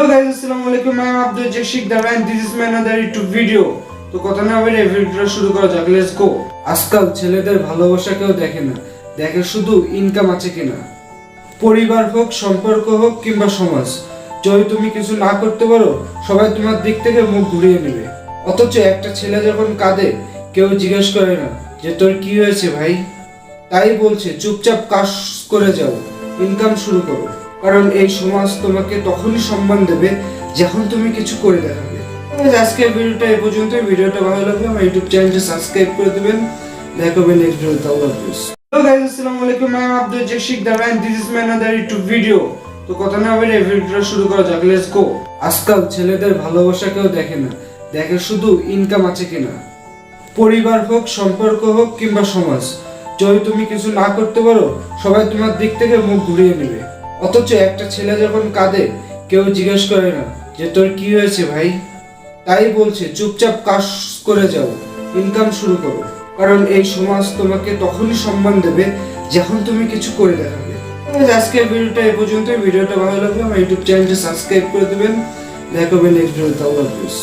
আলাইকুম I am Abdul জাকশিক দা and this is my another YouTube তো কথা না বলে শুরু করা যাক। লেটস গো আজকাল ছেলেদের ভালোবাসা কেউ দেখে না। দেখে শুধু ইনকাম আছে কিনা। পরিবার হোক, সম্পর্ক হোক কিংবা সমাজ। যদি তুমি কিছু না করতে পারো, সবাই তোমার দিক থেকে মুখ ঘুরিয়ে নেবে। অথচ একটা ছেলে যখন কাঁদে, কেউ জিজ্ঞেস করে না যে তোর কি হয়েছে ভাই? তাই বলছে, চুপচাপ কাজ করে যাও। ইনকাম শুরু করো। কারণ এই সমাজ তোমাকে তখনই সম্মান দেবে যখন তুমি কিছু করে দেখাবে। আজকের ভিডিওটা এই পর্যন্ত ভিডিওটা ভালো লাগলে আমার ইউটিউব চ্যানেলটা সাবস্ক্রাইব করে দেবেন। দেখা হবে নেক্সট ভিডিওতে আল্লাহ হাফেজ। আসসালামু আলাইকুম। I am Abdul the this is my another YouTube video তো কথা না বলে ভিডিওটা শুরু করা যাক। লেটস গো আজকাল ছেলেদের ভালোবাসা কেউ দেখে না। দেখে শুধু ইনকাম আছে কিনা। পরিবার হোক, সম্পর্ক হোক কিংবা সমাজ। যদি তুমি কিছু না করতে পারো, সবাই তোমার দিক থেকে মুখ ঘুরিয়ে নেবে। অথচ একটা ছেলে যখন কাঁদে, কেউ জিজ্ঞেস করে না যে তোর কি হয়েছে ভাই? তাই বলছে, চুপচাপ কাজ করে যাও ইনকাম শুরু করো। কারণ এই সমাজ তোমাকে তখনই সম্মান দেবে যখন তুমি কিছু করে দেখাবে। আজকের ভিডিওটা এই পর্যন্ত ভিডিওটা ভালো লাগলে আমার ইউটিউব চ্যানেলটা সাবস্ক্রাইব করে দেবেন। দেখা হবে নেক্সট ভিডিওতে আল্লাহ হাফিজ।